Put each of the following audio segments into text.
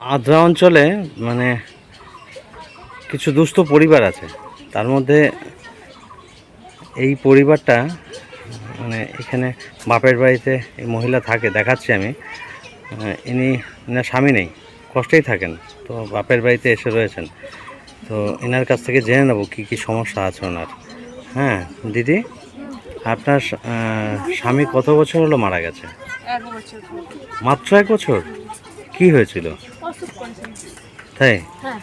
আদ্রা অঞ্চলে মানে কিছু দুস্থ পরিবার আছে। তার মধ্যে এই পরিবারটা মানে এখানে বাপের বাড়িতে এই মহিলা থাকে দেখাচ্ছি আমি। ইনি এনার স্বামী নেই কষ্টেই থাকেন তো বাপের বাড়িতে এসে রয়েছেন। তো এনার কাছ থেকে জেনে নেব কী কী সমস্যা আছে ওনার। হ্যাঁ দিদি আপনার স্বামী কত বছর হলো মারা গেছে। মাত্র এক বছর? কি হয়েছিল। তাই? হ্যাঁ।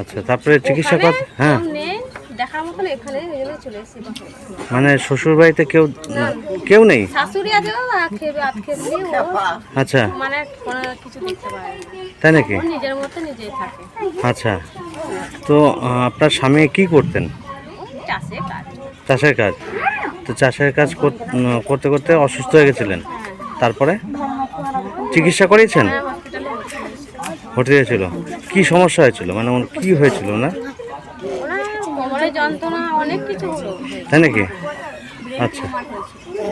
আচ্ছা তারপরে চিকিৎসা কর হ্যাঁ। কেউ নেই এখানে এই জন্য চলে এসেছি মানে শ্বশুর বাড়িতে কেউ কেউ নেই? শাশুড়ি আছে আচ্ছা। মানে কোনো কিছু দেখতে পারে তাই নাকি? নিজের মতো নিজেই থাকে। আচ্ছা। তো আপনার স্বামী কি করতেন? চাষে কাজ। চাষের কাজ? তো চাষের কাজ কর- করতে করতে অসুস্থ হয়ে গেছিলেন। তারপরে? চিকিৎসা করিয়েছেন? ভর্তি হয়েছিল কি সমস্যা হয়েছিল? মানে কি হয়েছিল না? তাই নাকি? আচ্ছা।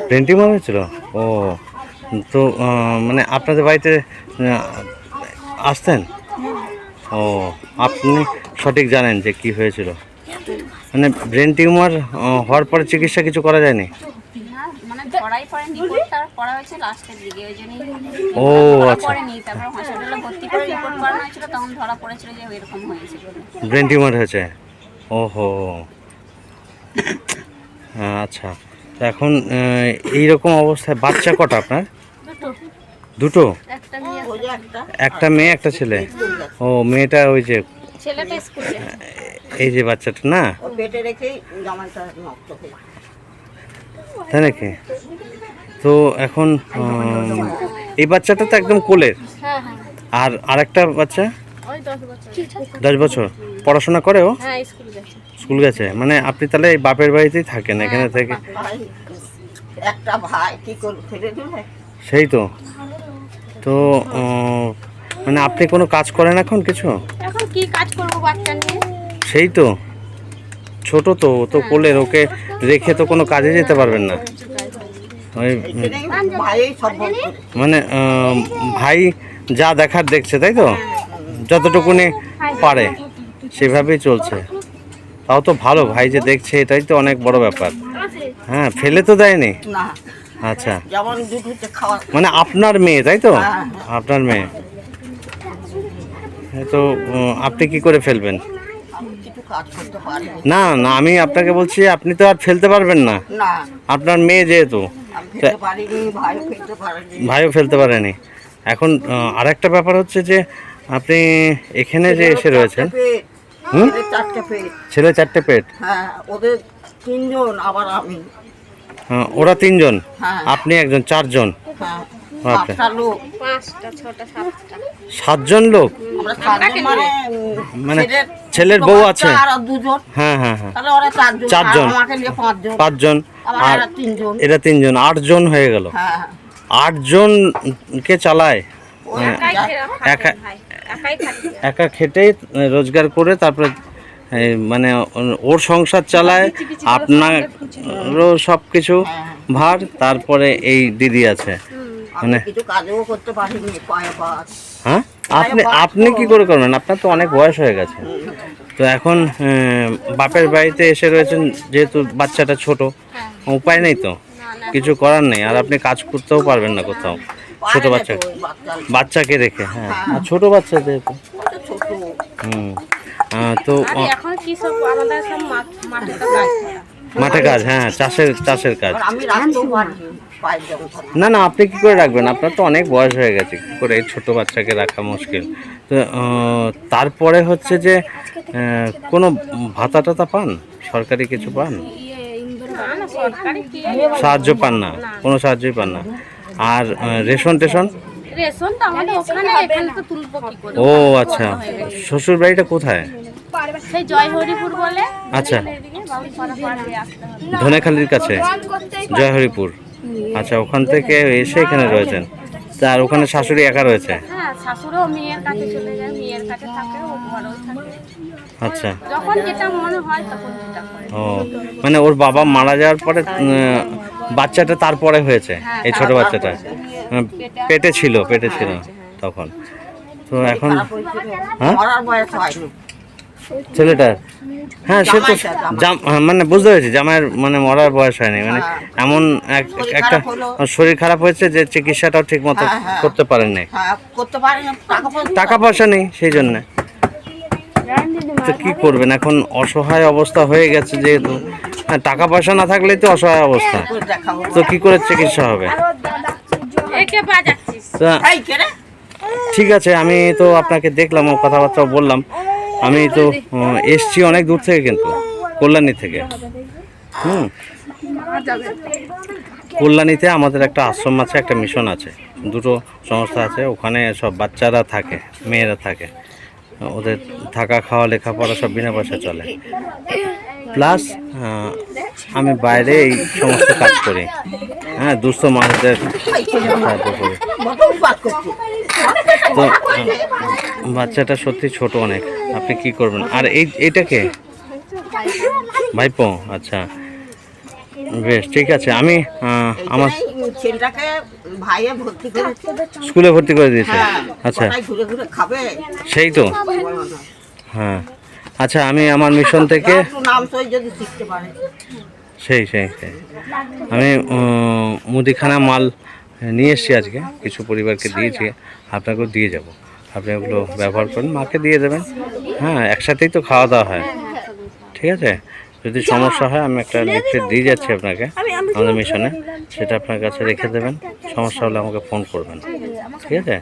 ব্রেন টিউমার হয়েছিল? ও। তো মানে আপনাদের বাড়িতে আসতেন? ও আপনি সঠিক জানেন যে কি হয়েছিল। মানে ব্রেন টিউমার হওয়ার পরে চিকিৎসা কিছু করা যায়নি? না মানে করা হয়েছে লাস্টের দিকে ওই জন্যই ও, আচ্ছা। পড়েনি। তারপর হসপিটালে ভর্তি করে রিপোর্ট করানো হয়েছিল তখন ধরা পড়েছিল যে এরকম হয়েছে। ব্রেন টিউমার হয়েছে? ওহো। হ্যাঁ, আচ্ছা। তো এখন এই রকম অবস্থায় বাচ্চা কটা আপনার? দুটো। দুটো? একটা মেয়ে একটা একটা মেয়ে একটা ছেলে? ও মেয়েটা ওই যে এই যে বাচ্চাটা না? তাই নাকি? তো এখন এই বাচ্চাটা তো একদম কোলের। হ্যাঁ হ্যাঁ। আর আরেকটা বাচ্চা? দশ বছর। পড়াশোনা করে ও? হ্যাঁ স্কুল গেছে। মানে আপনি তাহলে এই বাপের বাড়িতেই থাকেন এখানে থেকে? একটা ভাই কি ফেলে সেই তো। তো মানে আপনি কোনো কাজ করেন এখন কিছু? এখন কি কাজ করব বাচ্চা নিয়ে? সেই তো। ছোট তো ও তো কোলের ওকে রেখে তো কোনো কাজে যেতে পারবেন না ওই উম, এখানেই ভাই সব বলতো মানে ভাই যা দেখার দেখছে তাই তো? যতটুকুনি পারে সেভাবেই চলছে। তাও তো ভালো ভাই যে দেখছে এটাই তো অনেক বড় ব্যাপার। হ্যাঁ ফেলে তো দেয়নি? আচ্ছা। মানে আপনার মেয়ে তাই তো? হ্যাঁ। আপনার মেয়ে। তো আপনি কি করে ফেলবেন? না না আমি আপনাকে বলছি আপনি তো আর ফেলতে পারবেন না। আপনার মেয়ে যেহেতু। ভাইও ফেলতে পারেনি। এখন আর একটা ব্যাপার হচ্ছে যে আপনি এখানে যে এসে রয়েছেন ছেলে চারটে পেট। হ্যাঁ ওদের তিনজন আবার আমি। হ্যাঁ, ওরা তিনজন? হ্যাঁ। আপনি একজন চারজন? হ্যাঁ লোক। পাঁচটা ছটা সাতটা। সাতজন লোক? মানে মানে ছেলের বউ আছে? বাচ্চা আর দুজন। হ্যাঁ হ্যাঁ হ্যাঁ। চারজন। পাঁচজন। পাঁচজন। আর এরা তিনজন। আটজন হয়ে গেল। হ্যাঁ আটজনকে চালায়? ওই একাই যা- খেয়ে একা- একা খেটেই রোজগার করে তারপরে মানে ওর সংসার চালায়। আপনারও সব কিছু ভার। তারপরে এই দিদি আছে। মানে কিছু কাজও করতে পারিনি পায়ে বাস হ্যাঁ? আপনি আপনি কি করে করবেন আপনার তো অনেক বয়স হয়ে গেছে। তো এখন বাপের বাড়িতে এসে রয়েছেন যেহেতু বাচ্চাটা ছোট উপায় নেই তো? কিছু করার নেই আর আপনি কাজ করতেও পারবেন না কোথাও। ছোট বাচ্চা বাচ্চাকে রেখে হ্যাঁ। আর ছোট বাচ্চা যেহেতু। হুম। তো আর আহ, এখন কি সব আমাদের সব মাঠ- মাঠে তো কাজ করা? মাঠে কাজ হ্যাঁ চাষের চাষের কাজ। না না আপনি কি করে রাখবেন? আপনার তো অনেক বয়স হয়ে গেছে কি করে এই ছোটো বাচ্চাকে রাখা মুশকিল? তো তারপরে হচ্ছে যে কোনো ভাতা টাতা পান? সরকারি কিছু পান? সাহায্য পান না? কোনো সাহায্যই পান না? আর রেশন টেশন? ও আচ্ছা। শ্বশুর বাড়িটা কোথায়? আচ্ছা। ধনেখালির কাছে জয়হরিপুর। আচ্ছা ওখান থেকে এসে এখানে রয়েছেন। তার ওখানে শাশুড়ি একা রয়েছে? হ্যাঁ শাশুড়ও মেয়ের কাছে চলে যায় মেয়ের কাছে থাকে ও ঘরেও থাকে। আচ্ছা। যখন যেটা মনে হয় তখন যেটা করে। ও মানে ওর বাবা মারা যাওয়ার পরে বাচ্চাটা তারপরে হয়েছে এই ছোট বাচ্চাটা? পেটে ছিল পেটে ছিল তখন। তো এখন খারাপ হয়েছিল হ্যাঁ? ছেলেটার? হ্যাঁ সে তো জাম হ্যাঁ, মানে বুঝতে পেরেছি জামাইয়ের মানে মরার বয়স হয়নি। মানে হ্যাঁ। এমন এক- একটা শরীর খারাপ হয়েছে যে চিকিৎসাটাও ঠিক মতো হ্যাঁ। করতে পারেন নাই হ্যাঁ করতে পারে না টাকা পয়সা নেই সেই জন্য। তো কি করবেন? এখন অসহায় অবস্থা হয়ে গেছে যেহেতু। হ্যাঁ, টাকা পয়সা না থাকলেই তো অসহায় অবস্থা। তো কি করে চিকিৎসা হবে? ঠিক আছে আমি তো আপনাকে দেখলাম ও কথাবার্তা বললাম। আমি তো এসছি অনেক দূর থেকে কিন্তু কল্যাণী থেকে হুম কল্যাণীতে আমাদের একটা আশ্রম আছে একটা মিশন আছে দুটো সংস্থা আছে ওখানে সব বাচ্চারা থাকে মেয়েরা থাকে ওদের থাকা খাওয়া লেখাপড়া সব বিনা পয়সা চলে প্লাস আমি বাইরে এই সমস্ত কাজ করি হ্যাঁ দুস্থ মানুষদের সাহায্য করি তো বাচ্চাটা সত্যি ছোট অনেক। আপনি কি করবেন? আর এই এইটাকে ভাইপো আচ্ছা। বেশ ঠিক আছে। আমি আমার ছেলেটাকে ভাইয়ে ভর্তি করেছে স্কুলে ভর্তি করে দিয়েছে? হ্যাঁ আচ্ছা। খাবে। সেই তো? হ্যাঁ। আচ্ছা আমি আমার মিশন থেকে সেই সেই সেই আমি মুদিখানা মাল নিয়ে এসেছি আজকে। কিছু পরিবারকে দিয়েছি। আপনাকেও দিয়ে যাব। আপনি ওগুলো ব্যবহার করুন মাকে দিয়ে দেবেন। হ্যাঁ একসাথেই তো খাওয়া দাওয়া হয়। ঠিক আছে? যদি সমস্যা হয় আমি একটা লিফলেট দিয়ে যাচ্ছি আপনাকে। আমাদের মিশনে। সেটা আপনার কাছে রেখে দেবেন। সমস্যা হলে আমাকে ফোন করবেন। ঠিক আছে?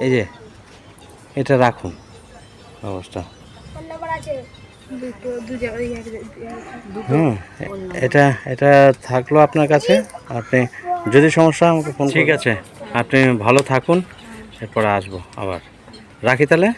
এই যে এটা রাখুন। অবস্থা হুম এটা এটা থাকল আপনার কাছে। আপনি যদি সমস্যা হয় আমাকে ফোন ঠিক আছে। আপনি ভালো থাকুন এরপরে আসব আবার। রাখি তাহলে?